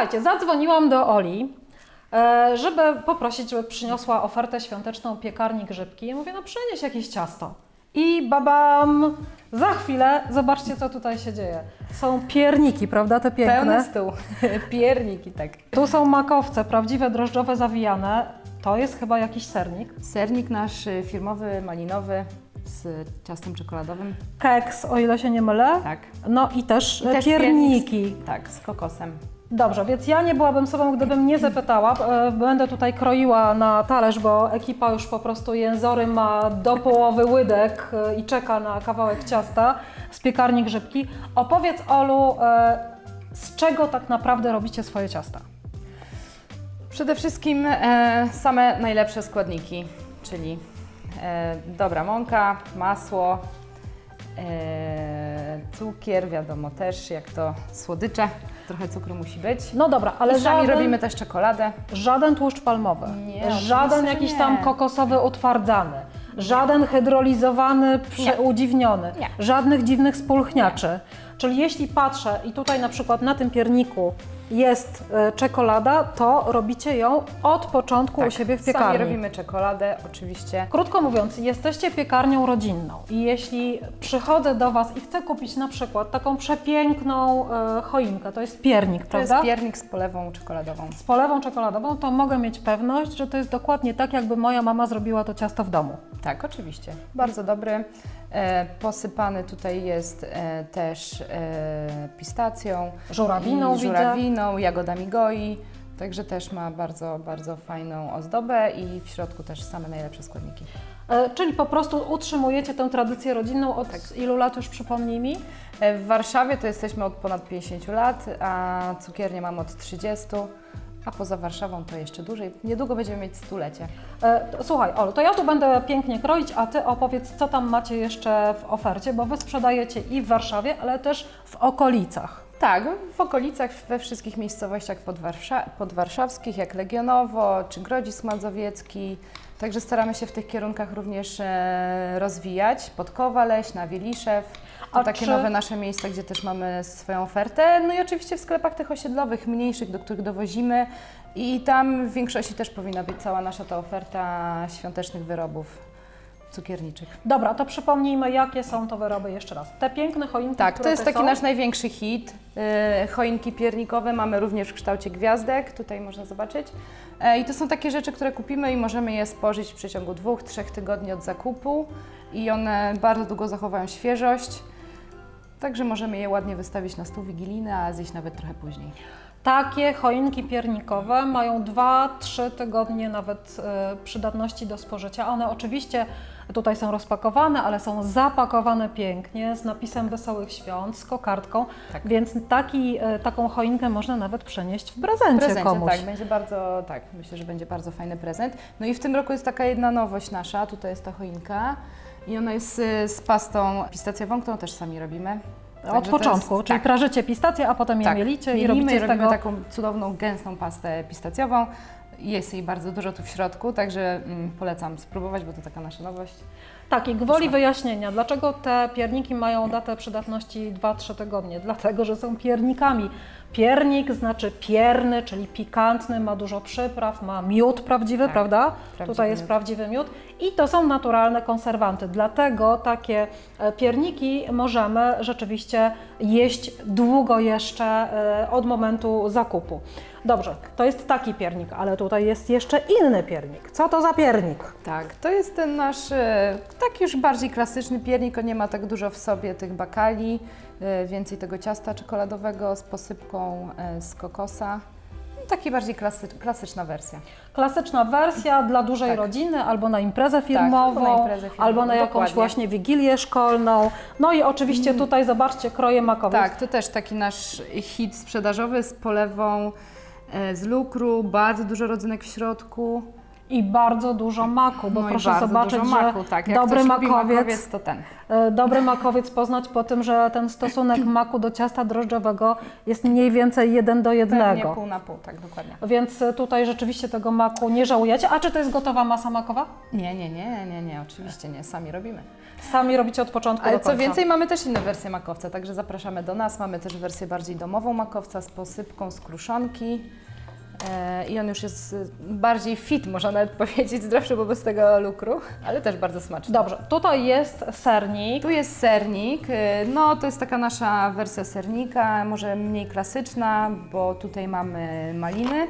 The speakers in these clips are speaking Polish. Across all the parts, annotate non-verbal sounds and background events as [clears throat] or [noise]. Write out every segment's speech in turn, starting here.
słuchajcie, zadzwoniłam do Oli, e, żeby poprosić, żeby przyniosła ofertę świąteczną piekarni grzybki. Ja mówię, no przynieś jakieś ciasto. I babam, za chwilę, zobaczcie co tutaj się dzieje. Są pierniki, prawda, te piękne? Pełny stół. [laughs] Pierniki, tak. Tu są makowce, prawdziwe drożdżowe zawijane. To jest chyba jakiś sernik. Sernik nasz y, firmowy, malinowy z ciastem czekoladowym. Keks, o ile się nie mylę. Tak. No i też, I też pierniki. piernik z- Tak, z kokosem. Dobrze, więc ja nie byłabym sobą, gdybym nie zapytała. E, Będę tutaj kroiła na talerz, bo ekipa już po prostu jęzory ma do połowy łydek e, i czeka na kawałek ciasta z piekarni grzybki. Opowiedz Olu, e, z czego tak naprawdę robicie swoje ciasta? Przede wszystkim same najlepsze składniki, czyli dobra mąka, masło, cukier, wiadomo też jak to słodycze, trochę cukru musi być. No dobra, ale Ale sami żaden, robimy też czekoladę. żaden tłuszcz palmowy, Nie, żaden oczywiście, jakiś że tam nie. kokosowy utwardzany, żaden hydrolizowany, przeudziwniony, Nie. żadnych dziwnych spulchniaczy. Czyli jeśli patrzę i tutaj na przykład na tym pierniku jest e, czekolada, to robicie ją od początku u siebie w Sami piekarni. robimy czekoladę, oczywiście. Krótko mówiąc, jesteście piekarnią rodzinną i jeśli przychodzę do Was i chcę kupić na przykład taką przepiękną e, choinkę, to jest piernik, To prawda? jest piernik z polewą czekoladową. z polewą czekoladową, to mogę mieć pewność, że to jest dokładnie tak, jakby moja mama zrobiła to ciasto w domu. Tak, oczywiście. Bardzo dobry. E, posypany tutaj jest e, też e, pistacją, Żurawiną żurawiną, jagodami goi. Także też ma bardzo, bardzo fajną ozdobę i w środku też same najlepsze składniki. Czyli po prostu utrzymujecie tę tradycję rodzinną od Tak. ilu lat już przypomnij mi? W Warszawie to jesteśmy od ponad 50 lat, a cukiernię mam od 30, a poza Warszawą to jeszcze dłużej. Niedługo będziemy mieć stulecie. E, słuchaj, Olu, to ja tu będę pięknie kroić, a Ty opowiedz, co tam macie jeszcze w ofercie, bo Wy sprzedajecie i w Warszawie, ale też w okolicach. Tak, w okolicach, we wszystkich miejscowościach podwarsza- podwarszawskich, jak Legionowo czy Grodzisk Mazowiecki. Także staramy się w tych kierunkach również e, rozwijać. Podkowa Leśna, Wieliszew. To takie nowe nasze miejsca, gdzie też mamy swoją ofertę. No i oczywiście w sklepach tych osiedlowych, mniejszych, do których dowozimy. I tam w większości też powinna być cała nasza ta oferta świątecznych wyrobów cukierniczych. Dobra, to przypomnijmy, jakie są to wyroby jeszcze raz. Te piękne choinki, Tak, które to jest taki są. nasz największy hit. Yy, choinki piernikowe mamy również w kształcie gwiazdek, tutaj można zobaczyć. E, I to są takie rzeczy, które kupimy i możemy je spożyć w przeciągu dwóch, trzech tygodni od zakupu i one bardzo długo zachowają świeżość. Także możemy je ładnie wystawić na stół wigilijny, a zjeść nawet trochę później. Takie choinki piernikowe mają 2-3 tygodnie nawet e, przydatności do spożycia. One oczywiście tutaj są rozpakowane, ale są zapakowane pięknie z napisem Wesołych Świąt, z kokardką, Tak. więc taki, e, taką choinkę można nawet przenieść w prezencie, prezencie, komuś. tak, będzie bardzo, tak, myślę, że będzie bardzo fajny prezent. No i w tym roku jest taka jedna nowość nasza, tutaj jest ta choinka i ona jest y, z pastą pistacjową, którą też sami robimy. Od Także to początku, jest- czyli tak. prażycie pistacje, a potem je Tak, mielicie i mielimy robicie z robimy taką cudowną, gęstą pastę pistacjową. Jest jej bardzo dużo tu w środku, także mm, polecam spróbować, bo to taka nasza nowość. Tak, i gwoli wyjaśnienia, dlaczego te pierniki mają datę przydatności 2-3 tygodnie? Dlatego, że są piernikami. Piernik znaczy pierny, czyli pikantny, ma dużo przypraw, ma miód prawdziwy, Tak, prawda? prawdziwy Tutaj jest miód. prawdziwy miód i to są naturalne konserwanty. Dlatego takie e, pierniki możemy rzeczywiście jeść długo jeszcze e, od momentu zakupu. Dobrze, to jest taki piernik, ale tutaj jest jeszcze inny piernik. Co to za piernik? Tak, to jest ten nasz e, taki już bardziej klasyczny piernik, on nie ma tak dużo w sobie tych bakali, e, więcej tego ciasta czekoladowego z posypką e, z kokosa. No, Taki bardziej klasy, klasyczna wersja. Klasyczna wersja dla dużej Tak. rodziny, albo na imprezę firmową, albo na imprezę firmową, albo na jakąś dokładnie. właśnie wigilię szkolną. No i oczywiście tutaj zobaczcie kroje makowe. Tak, to też taki nasz hit sprzedażowy z polewą z lukru, bardzo dużo rodzynek w środku I bardzo dużo maku, bo no proszę zobaczyć, dużo maku, że tak. Dobry makowiec, makowiec, to ten. e, dobry makowiec poznać po tym, że ten stosunek [clears throat] maku do ciasta drożdżowego jest mniej więcej jeden do Pewnie jednego. pół na pół, tak dokładnie. Więc e, tutaj rzeczywiście tego maku nie żałujecie. A czy to jest gotowa masa makowa? Nie, nie, nie, nie, nie, oczywiście nie, sami robimy. Sami robicie od początku Ale do co końca. więcej, mamy też inne wersje makowca, także zapraszamy do nas. Mamy też wersję bardziej domową makowca z posypką z kruszonki. E, I on już jest y, bardziej fit, można nawet [laughs] powiedzieć, zdrowszy, bo bez tego lukru, ale też bardzo smaczny. Dobrze, tutaj jest sernik. Tu jest sernik, y, no to jest taka nasza wersja sernika, może mniej klasyczna, bo tutaj mamy maliny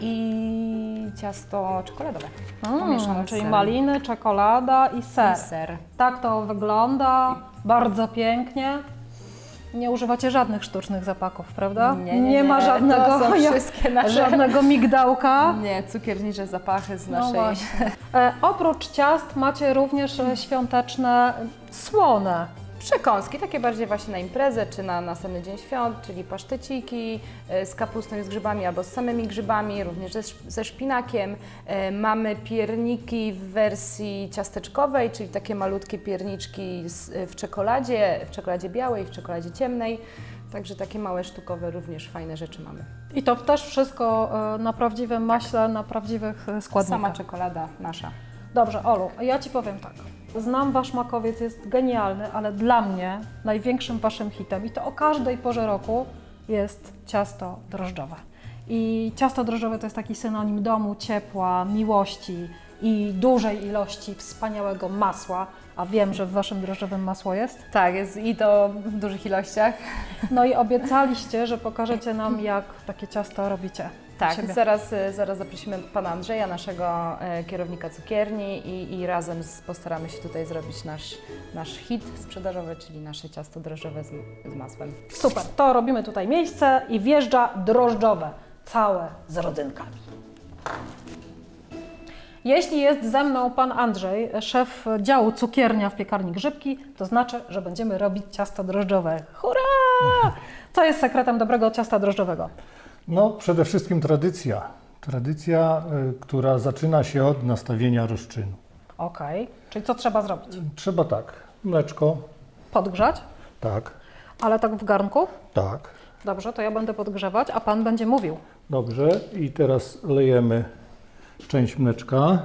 i ciasto czekoladowe. Mm, czyli maliny, czekolada i ser. I ser. Tak to wygląda, bardzo pięknie. Nie używacie żadnych sztucznych zapaków, prawda? Nie, nie, nie. ma żadnego, To są wszystkie nasze- żadnego migdałka. Nie, cukiernicze zapachy z No naszej... właśnie. E, oprócz ciast macie również e, świąteczne słone. Przekąski, takie bardziej właśnie na imprezę, czy na następny dzień świąt, czyli paszteciki e, z kapustą i z grzybami, albo z samymi grzybami, również ze, ze szpinakiem. E, Mamy pierniki w wersji ciasteczkowej, czyli takie malutkie pierniczki z, e, w czekoladzie, w czekoladzie białej, w czekoladzie ciemnej. Także takie małe sztukowe również fajne rzeczy mamy. I to też wszystko na prawdziwym maśle, na prawdziwych składnikach. Sama czekolada nasza. Dobrze, Olu, ja Ci powiem tak. Znam Wasz makowiec, jest genialny, ale dla mnie największym Waszym hitem, i to o każdej porze roku, jest ciasto drożdżowe. I ciasto drożdżowe to jest taki synonim domu, ciepła, miłości i dużej ilości wspaniałego masła, a wiem, że w Waszym drożdżowym masło jest. Tak, jest i to w dużych ilościach. No i obiecaliście, że pokażecie nam, jak takie ciasto robicie. Tak, siebie. zaraz, e, zaraz zaprosimy pana Andrzeja, naszego e, kierownika cukierni i, i razem z, postaramy się tutaj zrobić nasz, nasz hit sprzedażowy, czyli nasze ciasto drożdżowe z, z masłem. Super, to robimy tutaj miejsce i wjeżdża drożdżowe, całe z rodzynkami. Jeśli jest ze mną pan Andrzej, szef działu cukiernia w piekarni Grzybki, to znaczy, że będziemy robić ciasto drożdżowe. Hurra! Co jest sekretem dobrego ciasta drożdżowego? No, przede wszystkim tradycja. Tradycja, y, która zaczyna się od nastawienia rozczynu. Okej, czyli co trzeba zrobić? Trzeba tak, mleczko, Podgrzać, tak, ale tak w garnku? tak. Dobrze, to ja będę podgrzewać, a pan będzie mówił. Dobrze, i teraz lejemy część mleczka.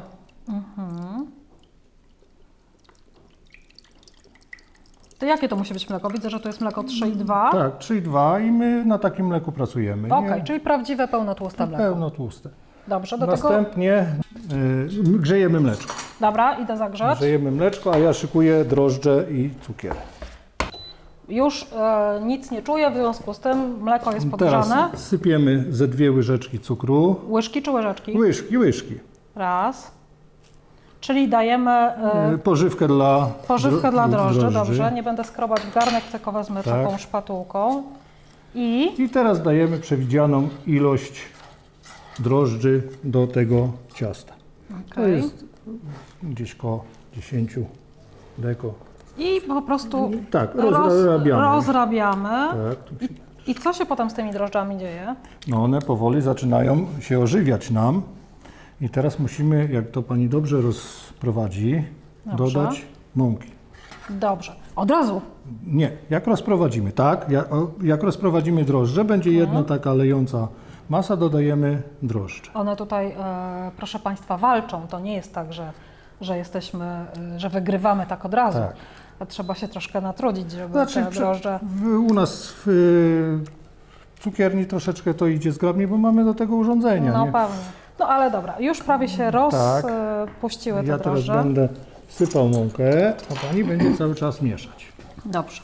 To jakie to musi być mleko? Widzę, że tu jest mleko 3,2. Tak, 3,2 i my na takim mleku pracujemy. Okej, nie? czyli prawdziwe pełnotłuste mleko. Pełno tłuste. Dobrze, do tego... Następnie y, grzejemy mleczko. Dobra, idę zagrzać. Grzejemy mleczko, a ja szykuję drożdże i cukier. Już e, nic nie czuję, w związku z tym mleko jest podgrzane. Teraz sypiemy ze dwie łyżeczki cukru. Łyżki czy łyżeczki? Łyżki, łyżki. Raz. Czyli dajemy e, Y, Pożywkę dla pożywkę dla drożdży. Dobrze, nie będę skrobać w garnek, tylko wezmę Tak. taką szpatułką. I I teraz dajemy przewidzianą ilość drożdży do tego ciasta. To Okej. jest gdzieś koło 10 deko. I po prostu Tak, roz, rozrabiamy. rozrabiamy. Tak, się- I co się potem z tymi drożdżami dzieje? no one powoli zaczynają się ożywiać nam. I teraz musimy, jak to pani dobrze rozprowadzi, Dobrze. dodać mąki. Dobrze. Od razu. Nie, jak rozprowadzimy, tak? Jak, o, jak rozprowadzimy drożdże, będzie jedna taka lejąca masa, dodajemy drożdże. One tutaj, e, proszę Państwa, walczą. To nie jest tak, że, że jesteśmy, e, że wygrywamy tak od razu. Tak. A Trzeba się troszkę natrudzić, żeby Znaczy, te prze- drożdże... w, u nas w y, cukierni troszeczkę to idzie zgrabnie, bo mamy do tego urządzenia. No nie? pewnie. No ale dobra, już prawie się Tak. rozpuściły te Ja teraz drożdże. będę sypał mąkę, a pani będzie cały czas mieszać. Dobrze.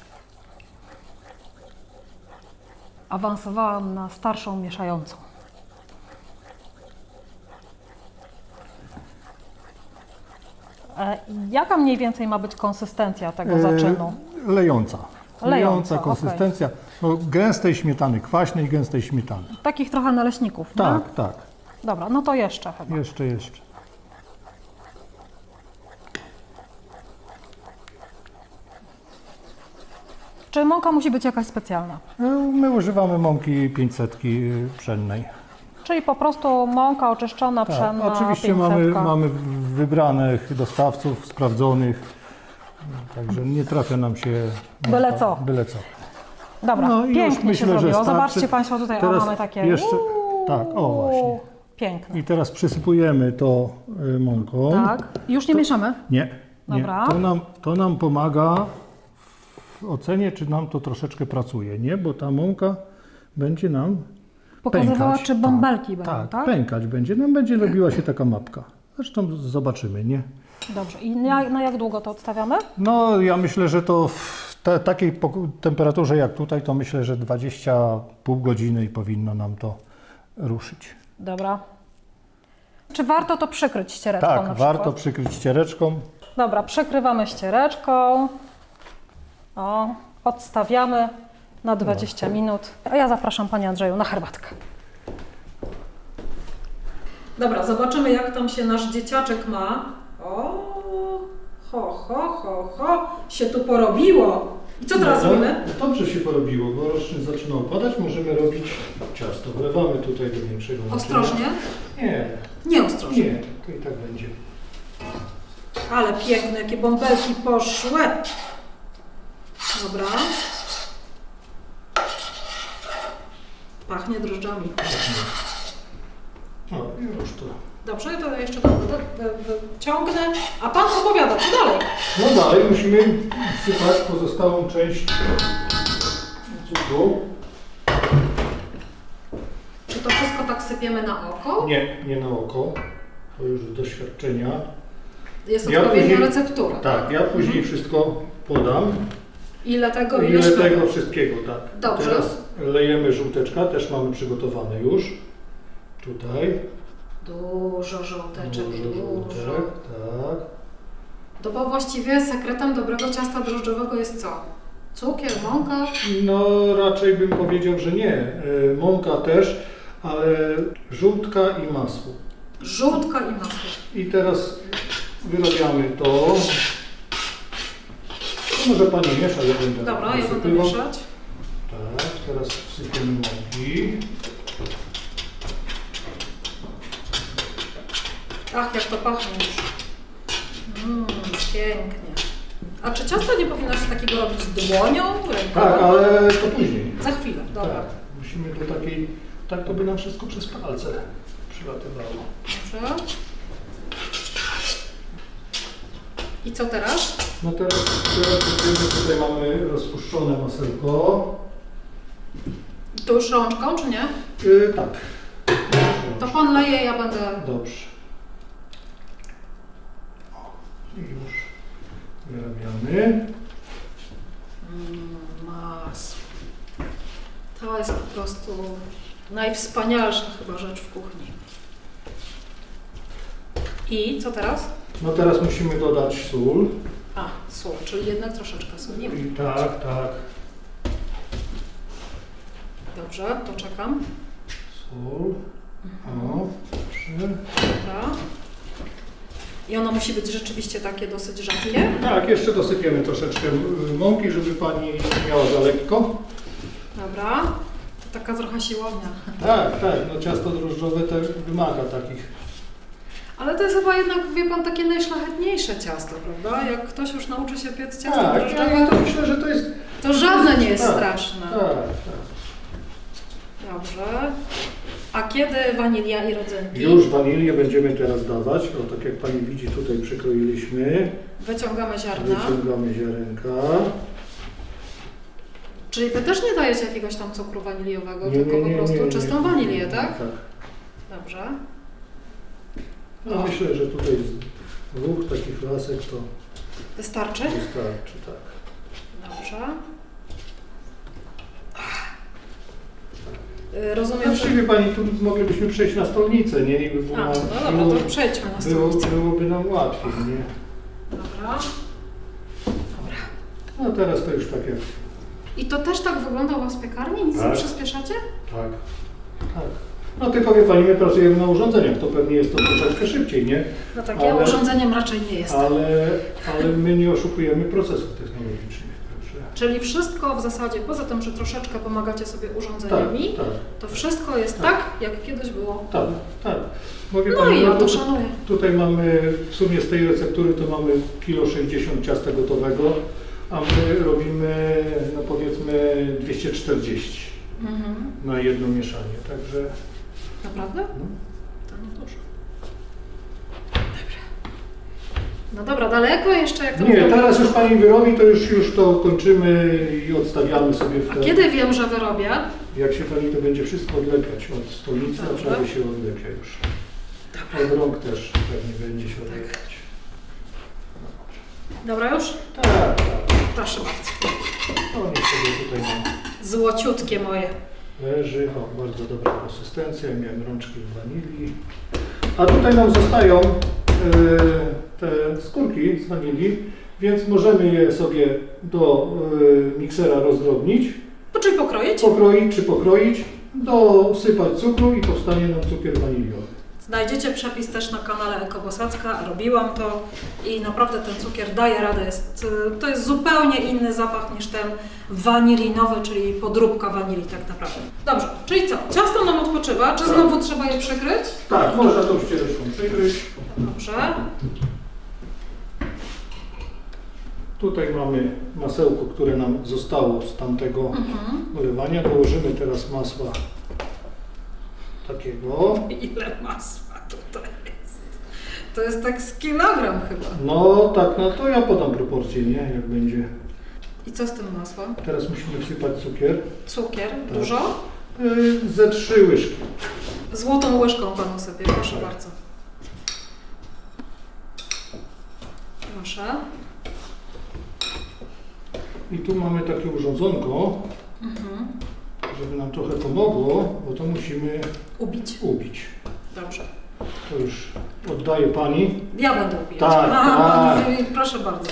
Awansowałam na starszą mieszającą. E, Jaka mniej więcej ma być konsystencja tego E, zaczynu? Lejąca. Lejąca, okej. konsystencja. No, gęstej śmietany, kwaśnej, gęstej śmietany. Takich trochę naleśników, nie? Tak, tak. Dobra, no to jeszcze chyba. Jeszcze, jeszcze. Czy mąka musi być jakaś specjalna? E, My używamy mąki 500 pszennej. Czyli po prostu mąka oczyszczona, Tak, pszenna, oczywiście mamy, 500. mamy wybranych dostawców, sprawdzonych, także nie trafia nam się Byle mąka- co. Byle co. Dobra, No pięknie myślę, się zrobiło. Zobaczcie Państwo tutaj, o Teraz mamy takie... jeszcze- tak, o właśnie. Piękne. I teraz przysypujemy to y, mąką. Tak. Już nie mieszamy? Nie, nie. Dobra. To, nam, to nam pomaga w ocenie, czy nam to troszeczkę pracuje, nie? Bo ta mąka będzie nam Pokazywała, pękać. czy bąbelki tak, będą, tak? tak? pękać będzie. Nam będzie robiła się taka mapka. Zresztą zobaczymy, nie? Dobrze. I na, na jak długo to odstawiamy? No, ja myślę, że to w te, takiej pok- temperaturze jak tutaj, to myślę, że 20 pół godziny i powinno nam to ruszyć. Dobra. Czy warto to przykryć ściereczką Tak, przykład? warto przykryć ściereczką. Dobra, przykrywamy ściereczką. O, odstawiamy na 20 minut. A ja zapraszam Panie Andrzeju na herbatkę. Dobra, zobaczymy jak tam się nasz dzieciaczek ma. O, ho, ho, ho, ho, się tu porobiło. I co teraz No, robimy? Dobrze się porobiło, bo roczny zaczyna opadać. Możemy robić ciasto. Wlewamy tutaj do większego. Ostrożnie? Nie, Nie ostrożnie. nie, to i tak będzie. Ale piękne, jakie bąbelki poszły. Dobra. Pachnie drożdżami. No i już to. Dobrze, to jeszcze to wyciągnę. A Pan opowiada, co dalej? No dalej musimy wsypać pozostałą część cukru. Czy to wszystko tak sypiemy na oko? Nie, nie na oko. To już z doświadczenia. Jest Ja odpowiednia później- receptura. Tak, ja później wszystko podam. Ile tego, ile Ile tego wszystkiego, tak. Dobrze. Teraz lejemy żółteczka, też mamy przygotowane już. Tutaj. Dużo żołteczek, Dużo żółtek, tak. To bo właściwie sekretem dobrego ciasta drożdżowego jest co? Cukier, mąka? No raczej bym powiedział, że nie. E, Mąka też, ale żółtka i masło. Żółtka i masło. I teraz wyrabiamy to. To może Pani miesza, ja będę Dobra, ja będę mieszać. Tak, teraz wsypiemy mąki. Ach, jak to pachnie już. Mmm, pięknie. A czy ciasto nie powinno się takiego robić dłonią, ręką? Tak, ale to później. Za chwilę, dobra. Tak, musimy do takiej, tak to by nam wszystko przez palce przylatywało. Dobrze. I co teraz? No teraz, teraz będziemy, tutaj mamy rozpuszczone masełko. To już rączką, czy nie? Yy, tak. To pan leje, ja będę... Dobrze. O, I już wyrabiamy. Mm, masło. To jest po prostu najwspanialsza chyba rzecz w kuchni. I co teraz? No teraz musimy dodać sól. A, sól, czyli jednak troszeczkę solimy. I tak, tak. Dobrze, to czekam. Sól. O, dobrze. I ono musi być rzeczywiście takie dosyć rzadkie. Tak, jeszcze dosypiemy troszeczkę y, mąki, żeby Pani miała za lekko. Dobra. To taka trochę siłownia. Tak, tak, no ciasto drożdżowe to wymaga takich. Ale to jest chyba jednak, wie pan, takie najszlachetniejsze ciasto, prawda? Jak ktoś już nauczy się piec ciasto Tak, drożdżowe, ja to myślę, że to jest... to żadne nie jest Tak, straszne. Tak, tak. Dobrze. A kiedy wanilia i rodzynki? Już wanilię będziemy teraz dawać. O, tak jak Pani widzi, tutaj przykroiliśmy. Wyciągamy ziarna. Wyciągamy ziarenka. Czyli wy też nie dajecie jakiegoś tam cukru waniliowego, Nie, tylko nie, nie, po prostu nie, nie. czystą wanilię, tak? Tak. Dobrze. No, O. myślę, że tutaj z dwóch takich lasek to Wystarczy? wystarczy, tak. Dobrze. Y, Rozumiem, że... Właściwie Pani, tu moglibyśmy przejść na stolnicę, nie? I by było, A, no dobra, było, to przejdźmy na było, stolicę. byłoby nam łatwiej, nie? Dobra. Dobra. No teraz to już tak jak... I to też tak wygląda u Was w piekarni? Nic nie Tak. przyspieszacie? Tak. Tak. No tylko wie Pani, my pracujemy na urządzeniach, to pewnie jest to troszeczkę szybciej, nie? No tak, ja Ale- urządzeniem raczej nie jestem. Ale, ale my nie oszukujemy procesów technologicznych. Czyli wszystko w zasadzie, poza tym, że troszeczkę pomagacie sobie urządzeniami, Tak, tak, to wszystko jest tak, jak kiedyś było. tak, tak. Mówię No i ja to szanuję. Tutaj mamy, w sumie z tej receptury to mamy kilo 60 ciasta gotowego, a my robimy, no powiedzmy 240 Mhm. na jedno mieszanie, także Naprawdę? no, To nie dużo. Dobra. No dobra, daleko jeszcze jak to Nie, mówią? teraz już Pani wyrobi, to już, już to kończymy i odstawiamy sobie w A kiedy wiem, że wyrobię? Jak się Pani to będzie wszystko odlepiać od stolicy, a Dobrze. prawie się odlepia już. Od rąk też pewnie będzie się odlepiać. Dobra już? Tak, tak. Proszę bardzo. No niech sobie tutaj nam Złociutkie moje. leży. O, bardzo dobra konsystencja. Ja miałem rączki w wanilii. A tutaj nam zostają e, te skórki z wanilii, więc możemy je sobie do e, miksera rozdrobnić. To czyli pokroić? pokroić czy pokroić, dosypać cukru i powstanie nam cukier waniliowy. Znajdziecie przepis też na kanale Ekobosacka, robiłam to i naprawdę ten cukier daje radę. Jest, y, to jest zupełnie inny zapach niż ten wanilinowy, czyli podróbka wanilii tak naprawdę. Dobrze, czyli co? Ciasto nam odpoczywa, czy Tak. znowu trzeba je przykryć? Tak, można tą ściereczką przykryć. Dobrze. Tutaj mamy masełko, które nam zostało z tamtego Mhm. Dołożymy teraz masła takiego. [laughs] Ile masła tutaj jest? To jest tak z kilogram chyba. No tak, no to ja podam proporcje, nie? Jak będzie. I co z tym masłem? Teraz musimy wsypać cukier. Cukier? Tak. Dużo? Yy, Ze trzy łyżki. Złotą łyżką panu sobie, proszę Tak. bardzo. Proszę. I tu mamy takie urządzonko. Żeby nam trochę pomogło, bo to musimy Ubić. ubić. Dobrze. To już oddaję Pani. Ja będę ubijać. Tak, Aha, [laughs] tak. proszę bardzo.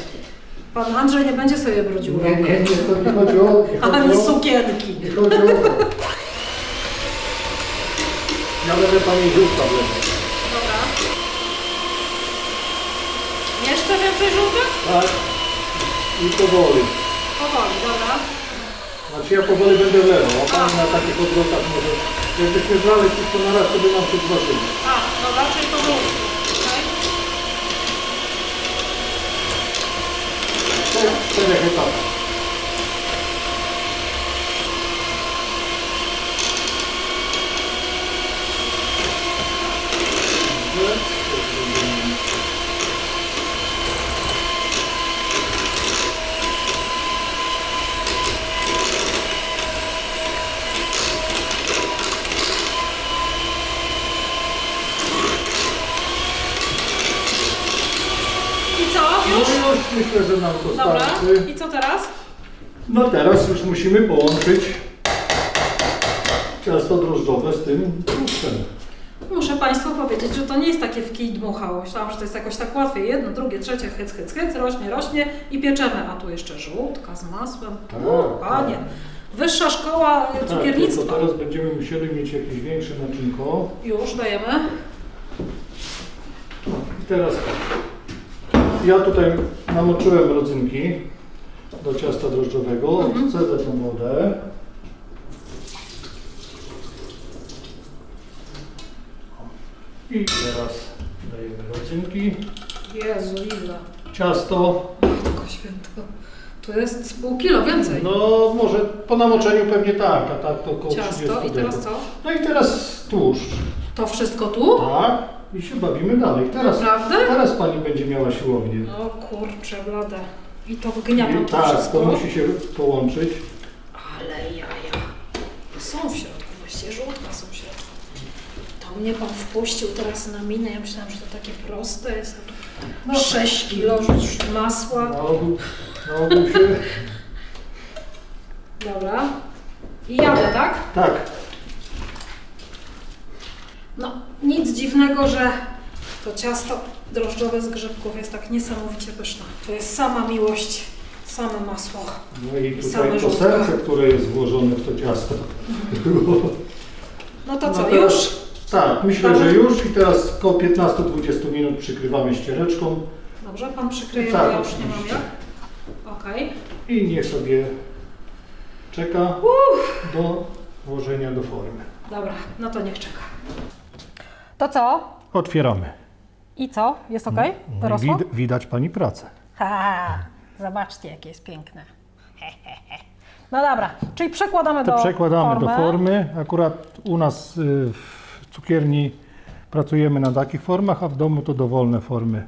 Pan Andrzej nie będzie sobie brudził Nie, nie, nie, to nie chodzi o... Nie [laughs] chodzi Ani o, sukienki. nie chodzi o to. Ja będę Pani żółta wlewać. Dobra. Jeszcze więcej żółtych? Tak? I powoli. Powoli, dobra. Znaczy ja powoli będę wlewał, a Pani na takich obrotach może... Jakbyśmy wlali wszystko na raz, to by nam się zważyło. A, powoli. Okay. To w czterech etapach. Myślę, że nam to Dobra. starczy. I co teraz? No teraz już musimy połączyć ciasto drożdżowe z tym tłustem. Muszę Państwu powiedzieć, że to nie jest takie w kij dmuchało. Myślałam, że to jest jakoś tak łatwiej. Jedno, drugie, trzecie, hyc, hyc, hyc, rośnie, rośnie i pieczemy. A tu jeszcze żółtka z masłem. Tak, O, Panie. Wyższa szkoła Tak, cukiernictwa. teraz będziemy musieli mieć jakieś większe naczynko. Już dajemy. I teraz ja tutaj namoczyłem rodzynki do ciasta drożdżowego. Mhm. Odcedzę tą wodę. I teraz dajemy rodzynki. Jezu, ile. Ciasto, Matko święta. Tu jest pół kilo więcej. no może po namoczeniu pewnie tak, a tak to około 30 Ciasto i teraz co? No i teraz tłuszcz. To wszystko tu? Tak. I się bawimy dalej. Teraz, Naprawdę? teraz pani będzie miała siłownię. No kurczę, blade. I to wgniatam I to tak, wszystko. to musi się połączyć. Ale jaja. Są w środku, właściwie żółtka są w środku. To mnie pan wpuścił teraz na minę. Ja myślałam, że to takie proste jest. a tu No. 6 kilo masła. Na ogół, na ogół się... Dobra. I jadę, tak? Tak. No, nic dziwnego, że to ciasto drożdżowe z grzybków jest tak niesamowicie pyszne. To jest sama miłość, same masło. No i Same tutaj to żółtka. serce, które jest włożone w to ciasto. No to No co, to- już? Tak, myślę, że już i teraz około 15-20 minut przykrywamy ściereczką. Dobrze, pan przykryje, Tak, ja już nie mam oczywiście. jak. Okej. i niech sobie czeka do włożenia do formy. Dobra, no to niech czeka. To co? Otwieramy. I co? Jest ok? Wid- widać Pani pracę. Ha, zobaczcie, jakie jest piękne. No dobra, czyli przekładamy To do przekładamy formy. do formy. Akurat u nas y, w cukierni pracujemy na takich formach, a w domu to dowolne formy.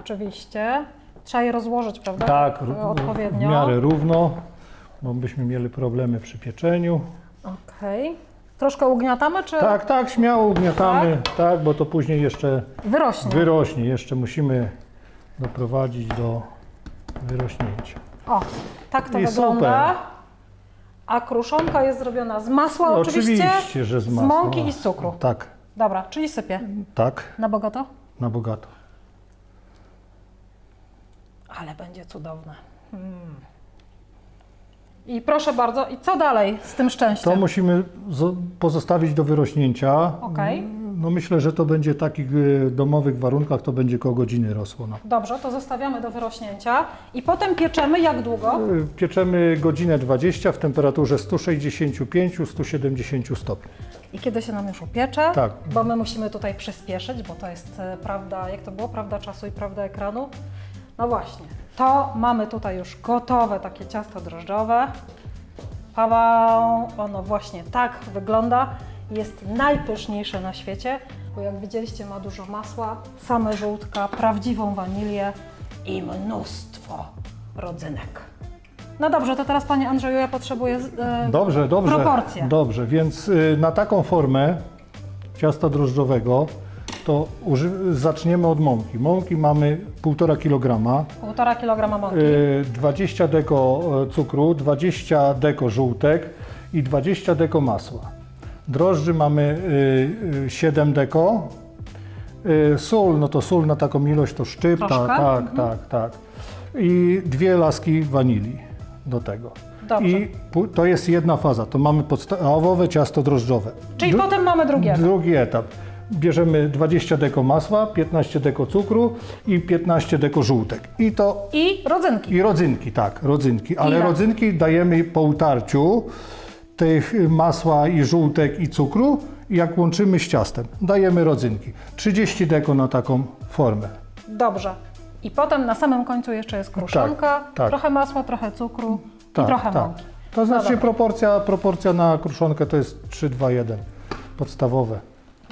Oczywiście. Trzeba je rozłożyć, prawda? Tak, Odpowiednio. w miarę równo, bo byśmy mieli problemy przy pieczeniu. Okej. Troszkę ugniatamy, czy Tak, tak, śmiało ugniatamy, tak, bo to później jeszcze wyrośnie? wyrośnie. Jeszcze musimy doprowadzić do wyrośnięcia. O, tak to I wygląda. super. A kruszonka jest zrobiona z masła No, oczywiście, oczywiście, że z z masła. mąki i z cukru. Tak, Dobra, czyli sypię. tak, Na bogato? na bogato. Ale będzie cudowne. Mm. I proszę bardzo, i co dalej z tym szczęściem? To musimy zo- pozostawić do wyrośnięcia. Okej. No myślę, że to będzie w takich y, domowych warunkach, to będzie koło godziny rosło. No. Dobrze, to zostawiamy do wyrośnięcia i potem pieczemy jak długo? Y, Pieczemy godzinę 20 w temperaturze 165-170 stopni. I kiedy się nam już upiecze? Tak. Bo my musimy tutaj przyspieszyć, bo to jest e, prawda, jak to było, prawda czasu i prawda ekranu. No właśnie, to mamy tutaj już gotowe takie ciasto drożdżowe. Paweł, ono właśnie tak wygląda. Jest najpyszniejsze na świecie, bo jak widzieliście ma dużo masła, same żółtka, prawdziwą wanilię i mnóstwo rodzynek. No dobrze, to teraz Panie Andrzeju, ja potrzebuję e, Dobrze, dobrze. Proporcje. Dobrze, więc y, na taką formę ciasta drożdżowego to zaczniemy od mąki. Mąki mamy 1,5 kg, 1,5 kg mąki. y, 20 deko e, cukru, 20 deko żółtek i 20 deko masła. Drożdży mamy y, y, 7 deko. Y, Sól, no to sól na taką ilość to szczyp, Troszkę? tak, tak, tak, tak. I dwie laski wanilii do tego. Dobrze. I to jest jedna faza, to mamy podstawowe ciasto drożdżowe. Czyli Dru- potem mamy drugi etap. Drugi etap. Bierzemy 20 deko masła, 15 deko cukru i 15 deko żółtek. I to I rodzynki. i rodzynki, tak, rodzynki. Ale Ile? rodzynki dajemy po utarciu tych masła i żółtek i cukru. Jak łączymy z ciastem, dajemy rodzynki. 30 deko na taką formę. Dobrze. I potem na samym końcu jeszcze jest kruszonka, Tak, tak. trochę masła, trochę cukru Tak, i trochę tak. mąki. To znaczy dobra. proporcja, proporcja na kruszonkę to jest 3, 2, 1. Podstawowe.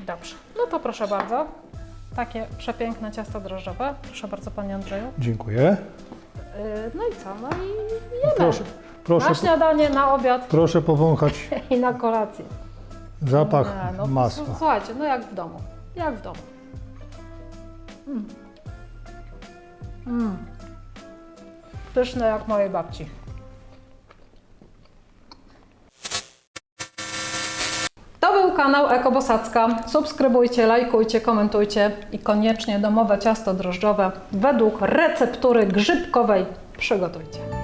Dobrze. No to proszę bardzo. Takie przepiękne ciasto drożdżowe. Proszę bardzo Panie Andrzeju. Dziękuję. Yy, no i co? No i jemy. Proszę, proszę, Na śniadanie, na obiad proszę powąchać [laughs] i na kolację. zapach Nie, no, masła. Słuchajcie, no jak w domu. Jak w domu. Mm. Mm. Pyszne jak mojej babci. Kanał Ekobosacka. Subskrybujcie, lajkujcie, komentujcie i koniecznie domowe ciasto drożdżowe według receptury grzybkowej przygotujcie.